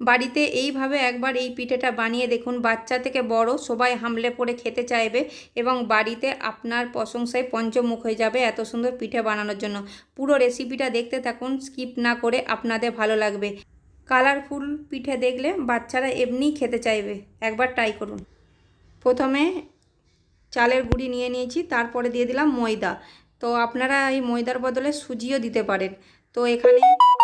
বাড়িতে এইভাবে একবার এই পিঠেটা বানিয়ে দেখুন। বাচ্চা থেকে বড় সবাই হামলে পড়ে খেতে চাইবে এবং বাড়িতে আপনার প্রশংসায় পঞ্চমুখ হয়ে যাবে এত সুন্দর পিঠে বানানোর জন্য। পুরো রেসিপিটা দেখতে থাকুন স্কিপ না করে আপনাদের ভালো লাগবে। কালারফুল পিঠে দেখলে বাচ্চারা এমনিই খেতে চাইবে। একবার ট্রাই করুন। প্রথমে চালের গুঁড়ি নিয়ে নিয়েছি, তারপরে দিয়ে দিলাম ময়দা। তো আপনারা এই ময়দার বদলে সুজিও দিতে পারেন। তো এখানে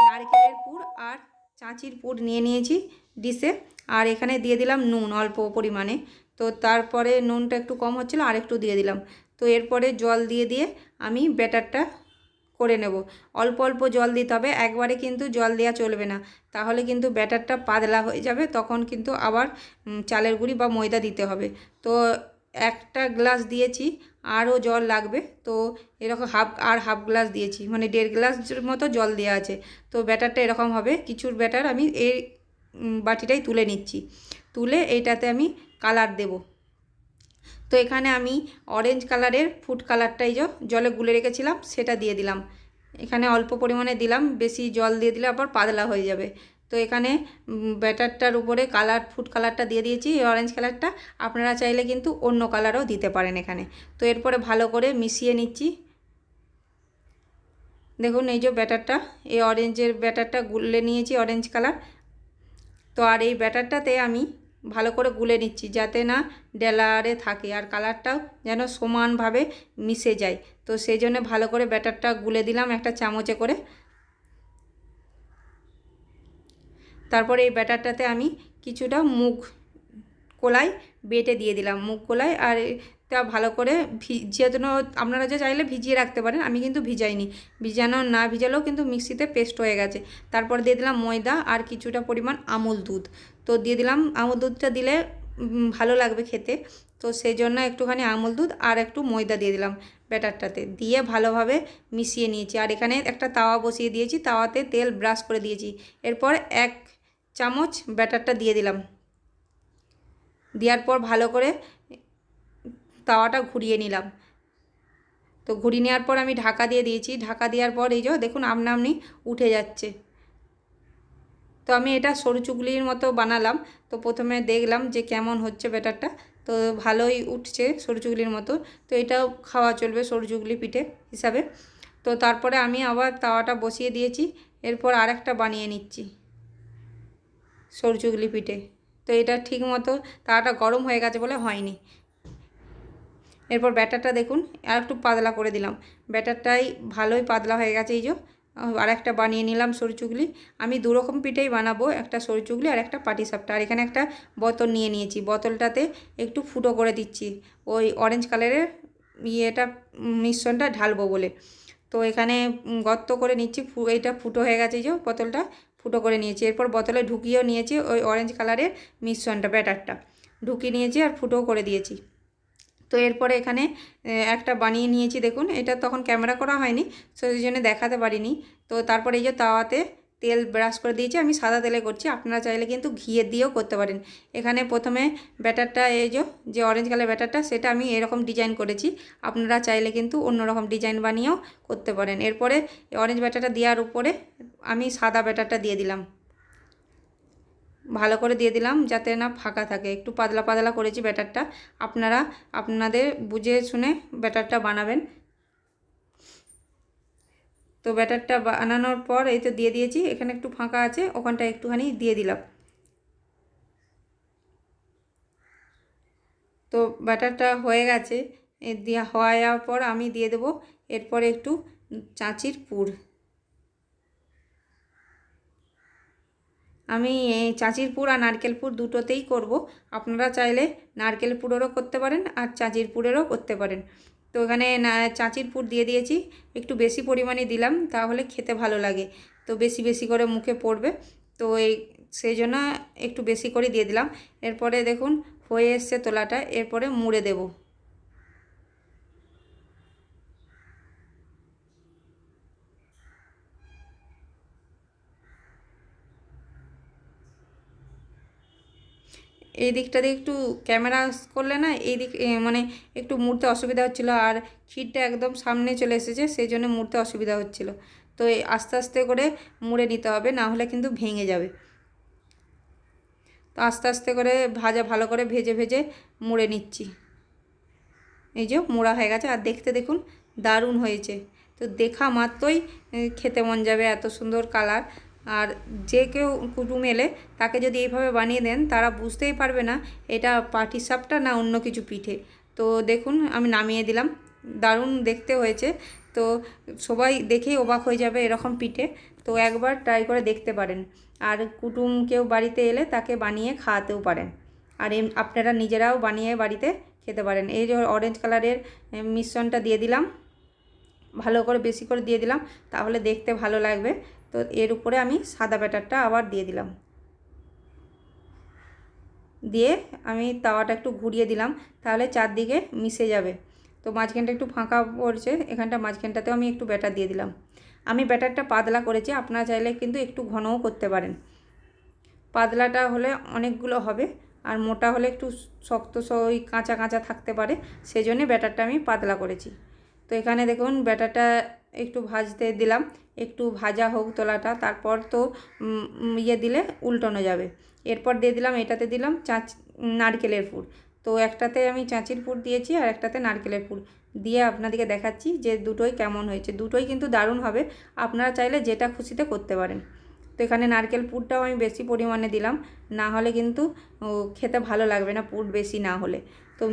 নারকেলের পুর আর চাঁচির পুর নিয়ে নিয়েছি ডিশে। আর এখানে দিয়ে দিলাম নুন অল্প পরিমাণে। তো তারপরে নুনটা একটু কম হচ্ছিল, আর একটু দিয়ে দিলাম। তো এরপরে জল দিয়ে দিয়ে আমি ব্যাটারটা করে নেব। অল্প অল্প জল দিতে হবে, একবারে কিন্তু জল দেওয়া চলবে না। তাহলে কিন্তু ব্যাটারটা পাতলা হয়ে যাবে, তখন কিন্তু আবার চালের গুঁড়ি বা ময়দা দিতে হবে। তো একটা গ্লাস দিয়েছি, আরও জল লাগবে। তো এরকম হাফ, আর হাফ গ্লাস দিয়েছি মানে দেড় গ্লাসের মতো জল দেওয়া আছে। তো ব্যাটারটা এরকম হবে, কিছুর ব্যাটার আমি এই বাটিটাই তুলে নিচ্ছি। তুলে এইটাতে আমি কালার দেব। তো এখানে আমি অরেঞ্জ কালারের ফুড কালারটাই জলে গুলে রেখেছিলাম, সেটা দিয়ে দিলাম। এখানে অল্প পরিমাণে দিলাম, বেশি জল দিয়ে দিলে আবার পাতলা হয়ে যাবে। তো এখানে ব্যাটারটার উপরে কালার, ফুড কালারটা দিয়ে দিয়েছি, এই অরেঞ্জ কালারটা। আপনারা চাইলে কিন্তু অন্য কালারও দিতে পারেন এখানে। তো এরপরে ভালো করে মিশিয়ে নিচ্ছি। দেখুন, এই যে ব্যাটারটা, এই অরেঞ্জের ব্যাটারটা গুলে নিয়েছি অরেঞ্জ কালার। তো আর এই ব্যাটারটাতে আমি ভালো করে গুলে নিচ্ছি, যাতে না ডেলারে থাকে আর কালারটাও যেন সমানভাবে মিশে যায়। তো সেই জন্য ভালো করে ব্যাটারটা গুলে দিলাম একটা চামচে করে। তারপরে এই ব্যাটারটাতে আমি কিছুটা মুগ কোলাই বেটে দিয়ে দিলাম। মুগ কোলাই আর তা ভালো করে ভিজিয়ে আপনারা যে চাইলে ভিজিয়ে রাখতে পারেন, আমি কিন্তু ভিজাইনি। ভিজানো, না ভিজালেও কিন্তু মিক্সিতে পেস্ট হয়ে গেছে। তারপর দিয়ে দিলাম ময়দা আর কিছুটা পরিমাণ আমুল দুধ। তো দিয়ে দিলাম, আমুল দুধটা দিলে ভালো লাগবে খেতে। তো সেই জন্য একটুখানি আমুল দুধ আর একটু ময়দা দিয়ে দিলাম ব্যাটারটাতে। দিয়ে ভালোভাবে মিশিয়ে নিয়েছি। আর এখানে একটা তাওয়া বসিয়ে দিয়েছি, তাওয়াতে তেল ব্রাশ করে দিয়েছি। এরপর এক চামচ ব্যাটারটা দিয়ে দিলাম। দেওয়ার পর ভালো করে তাওয়াটা ঘুরিয়ে নিলাম। তো ঘুরিয়ে নেওয়ার পর আমি ঢাকা দিয়ে দিয়েছি। ঢাকা দেওয়ার পর এই যে দেখুন আপনা আপনি উঠে যাচ্ছে। তো আমি এটা সরু চুগলির মতো বানালাম। তো প্রথমে দেখলাম যে কেমন হচ্ছে ব্যাটারটা। তো ভালোই উঠছে সরু চুগলির মতো। তো এটাও খাওয়া চলবে সরু চুগলি পিঠে হিসাবে। তো তারপরে আমি আবার তাওয়াটা বসিয়ে দিয়েছি। এরপর আরেকটা বানিয়ে নিচ্ছি। সরু চুগলি পিঠে। তো এটা ঠিক মতো তাওয়াটা গরম হয়ে গেছে বলে হয়নি। এরপর ব্যাটারটা দেখুন, আর একটু পাতলা করে দিলাম। ব্যাটারটাই ভালোই পাতলা হয়ে গেছে এই যে। আর একটা বানিয়ে নিলাম সরু চুগলি আমি দুরকম পিঠেই বানাবো একটা সরু চুগলি আর একটা পাটিসাপটা আর এখানে একটা বোতল নিয়ে নিয়েছি। বোতলটাতে একটু ফুটো করে দিচ্ছি। ওই অরেঞ্জ কালারের ইয়েটা, মিশ্রণটা ঢালবো বলে। তো এখানে গর্ত করে নিচ্ছি। এইটা ফুটো হয়ে গেছে যে বোতলটা। ফুটো করে নিয়েছি। এরপর বোতলে ঢুকিয়েও নিয়েছি ওই অরেঞ্জ কালারের মিশ্রণটা, ব্যাটারটা। ঢুকিয়ে নিয়েছি আর ফুটো করে দিয়েছি। তো এরপরে এখানে একটা বানিয়ে নিয়েছি, দেখুন। এটা তখন ক্যামেরা করা হয়নি সেই জন্য দেখাতে পারিনি। তো তারপরে এই যে তাওয়াতে তেল ব্রাশ করে দিয়েছি, আমি সাদা তেলে করছি, আপনারা চাইলে কিন্তু ঘিয়ে দিয়েও করতে পারেন। এখানে প্রথমে ব্যাটারটা, এই যে অরেঞ্জ কালার ব্যাটারটা, সেটা আমি এরকম ডিজাইন করেছি, আপনারা চাইলে কিন্তু অন্যরকম ডিজাইন বানিয়েও করতে পারেন। এরপরে অরেঞ্জ ব্যাটারটা দেওয়ার উপরে আমি সাদা ব্যাটারটা দিয়ে দিলাম। ভালো করে দিয়ে দিলাম যাতে না ফাঁকা থাকে। একটু পাতলা পাতলা করেছি ব্যাটারটা, আপনারা, আপনাদের বুঝে শুনে ব্যাটারটা বানাবেন। তো ব্যাটারটা বানানোর পর এই তো দিয়ে দিয়েছি, এখানে একটু ফাঁকা আছে ওখানটা একটুখানি দিয়ে দিলাম। তো ব্যাটারটা হয়ে গেছে দিয়ে হওয়ার পর আমি দিয়ে দেবো, এরপর একটু চাঁচির পুর। আমি এই চাঁচির পুর আর নারকেল পুর দুটোতেই করব, আপনারা চাইলে নারকেল পুরেরও করতে পারেন আর চাঁচির পুরেরও করতে পারেন। তো এখানে চাঁচির পুর দিয়ে দিয়েছি, একটু বেশি পরিমাণে দিলাম, তাহলে খেতে ভালো লাগে। তো বেশি বেশি করে মুখে পড়বে, তো এই সেই জন্য একটু বেশি করে দিয়ে দিলাম। এরপরে দেখুন হয়ে এসছে তোলাটা, এরপরে মুড়ে দেবো। এই দিকটা দিয়ে একটু ক্যামেরা করলে না, এই দিক মানে একটু মুড়তে অসুবিধা হচ্ছিল আর ক্ষীরটা একদম সামনে চলে এসেছে, সেই জন্য মুড়তে অসুবিধা হচ্ছিল। তো আস্তে আস্তে করে মুড়ে নিতে হবে, না হলে কিন্তু ভেঙে যাবে। তো আস্তে আস্তে করে ভাজা ভালো করে ভেজে ভেজে মুড়ে নিচ্ছি। এই যে মোড়া হয়ে গেছে, আর দেখতে দেখুন দারুণ হয়েছে। তো দেখা মাত্রই খেতে মন যাবে এত সুন্দর কালার। আর যে কেউ কুটুম এলে তাকে যদি এইভাবে বানিয়ে দেন, তারা বুঝতেই পারবে না এটা পাটিসাপটা না অন্য কিছু পিঠে। তো দেখুন, আমি নামিয়ে দিলাম। দারুণ দেখতে হয়েছে। তো সবাই দেখেই অবাক হয়ে যাবে এরকম পিঠে। তো একবার ট্রাই করে দেখতে পারেন। আর কুটুম কেউ বাড়িতে এলে তাকে বানিয়ে খাওয়াতেও পারেন। আর আপনারা নিজেরাও বানিয়ে বাড়িতে খেতে পারেন। এই যে অরেঞ্জ কালারের মিশ্রণটা দিয়ে দিলাম। ভালো করে, বেশি করে দিয়ে দিলাম। তাহলে দেখতে ভালো লাগবে। তো এর উপরে আমি সাদা ব্যাটারটা আবার দিয়ে দিলাম। দিয়ে আমি তাওয়াটা একটু ঘুরিয়ে দিলাম, তাহলে চারদিকে মিশে যাবে। তো মাঝখানটা একটু ফাঁকা পড়ছে, এখানটা মাঝখানটাতেও আমি একটু ব্যাটার দিয়ে দিলাম। আমি ব্যাটারটা পাতলা করেছি, আপনারা চাইলে কিন্তু একটু ঘনও করতে পারেন। পাতলাটা হলে অনেকগুলো হবে, আর মোটা হলে একটু শক্ত ওই কাঁচা কাঁচা থাকতে পারে সেই জন্যে ব্যাটারটা আমি পাতলা করেছি। তো এখানে দেখুন, ব্যাটারটা একটু ভাজতে দিলাম। একটু ভাজা হোক তোলাটা, তারপর তো ইয়ে দিলে উল্টানো যাবে। এরপর দিয়ে দিলাম, এটাতে দিলাম চাঁচ, নারকেলের পুর। তো একটাতে আমি চাঁচির পুর দিয়েছি আর একটাতে নারকেলের পুর। দিয়ে আপনাদেরকে দেখাচ্ছি যে দুটোই কেমন হয়েছে। দুটোই কিন্তু দারুণ হবে। আপনারা চাইলে যেটা খুশিতে করতে পারেন। তো এখানে নারকেল পুরটাও আমি বেশি পরিমাণে দিলাম। না হলে কিন্তু খেতে ভালো লাগবে না পুর বেশি না হলে। তো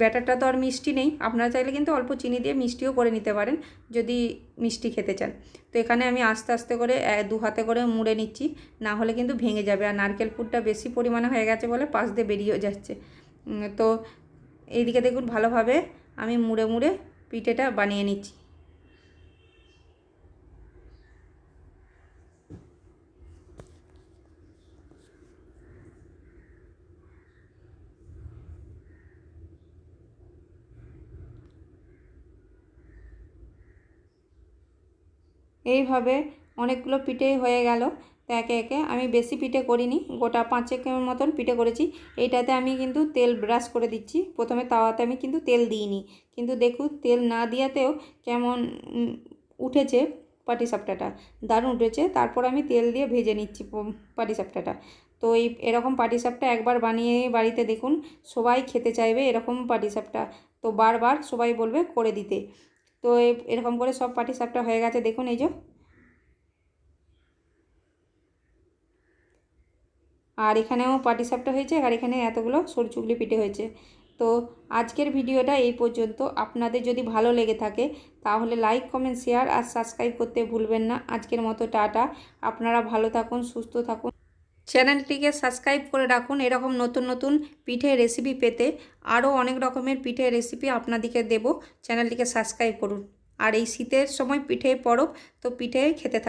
ব্যাটারটা তো আর মিষ্টি নেই। আপনারা চাইলে কিন্তু অল্প চিনি দিয়ে মিষ্টিও করে নিতে পারেন, যদি মিষ্টি খেতে চান। তো এখানে আমি আস্তে আস্তে করে দু হাতে করে মুড়ে নিচ্ছি, না হলে কিন্তু ভেঙে যাবে। আর নারকেল পুরটা বেশি পরিমাণে হয়ে গেছে বলে পাশ দিয়ে বেরিয়েও যাচ্ছে। তো এইদিকে দেখুন ভালোভাবে আমি মুড়ে মুড়ে পিঠেটা বানিয়ে নিচ্ছি। এইভাবে অনেকগুলো পিঠে হয়ে গেল। তো একে একে আমি বেশি পিঠে করিনি, গোটা পাঁচেকের মতন পিঠে করেছি। এইটাতে আমি কিন্তু তেল ব্রাশ করে দিচ্ছি। প্রথমে তাওয়াতে আমি কিন্তু তেল দিইনি। কিন্তু দেখুন, তেল না দিয়াতেও কেমন উঠেছে পাটিসাপটাটা। দারুণ উঠেছে। তারপর আমি তেল দিয়ে ভেজে নিচ্ছি পাটিসাপটাটা। তো এই এরকম পাটিসাপটা একবার বানিয়ে বাড়িতে দেখুন, সবাই খেতে চাইবে এরকম পাটিসাপটা। তো বারবার সবাই বলবে করে দিতে। তো এরকম করে সব পাটিসাপটা হয়ে গেছে। দেখুন এই যে। আর এখানেও পাটিসাপটা হয়েছে, আর এখানে এতগুলো সরচুগলি পিঠে হয়েছে। তো আজকের ভিডিওটা এই পর্যন্ত। আপনাদের যদি ভালো লেগে থাকে, তাহলে লাইক কমেন্ট শেয়ার আর সাবস্ক্রাইব করতে ভুলবেন না। আজকের মতো টাটা। আপনারা ভালো থাকুন, সুস্থ থাকুন। চ্যানেলটিকে সাবস্ক্রাইব করে রাখুন। এরকম নতুন নতুন পিঠে রেসিপি পেতে আরও অনেক রকমের পিঠে রেসিপি আপনাদেরকে দেব। চ্যানেলটিকে সাবস্ক্রাইব করুন। আর এই শীতের সময় পিঠে পরব, তো পিঠে খেতে থাকুন।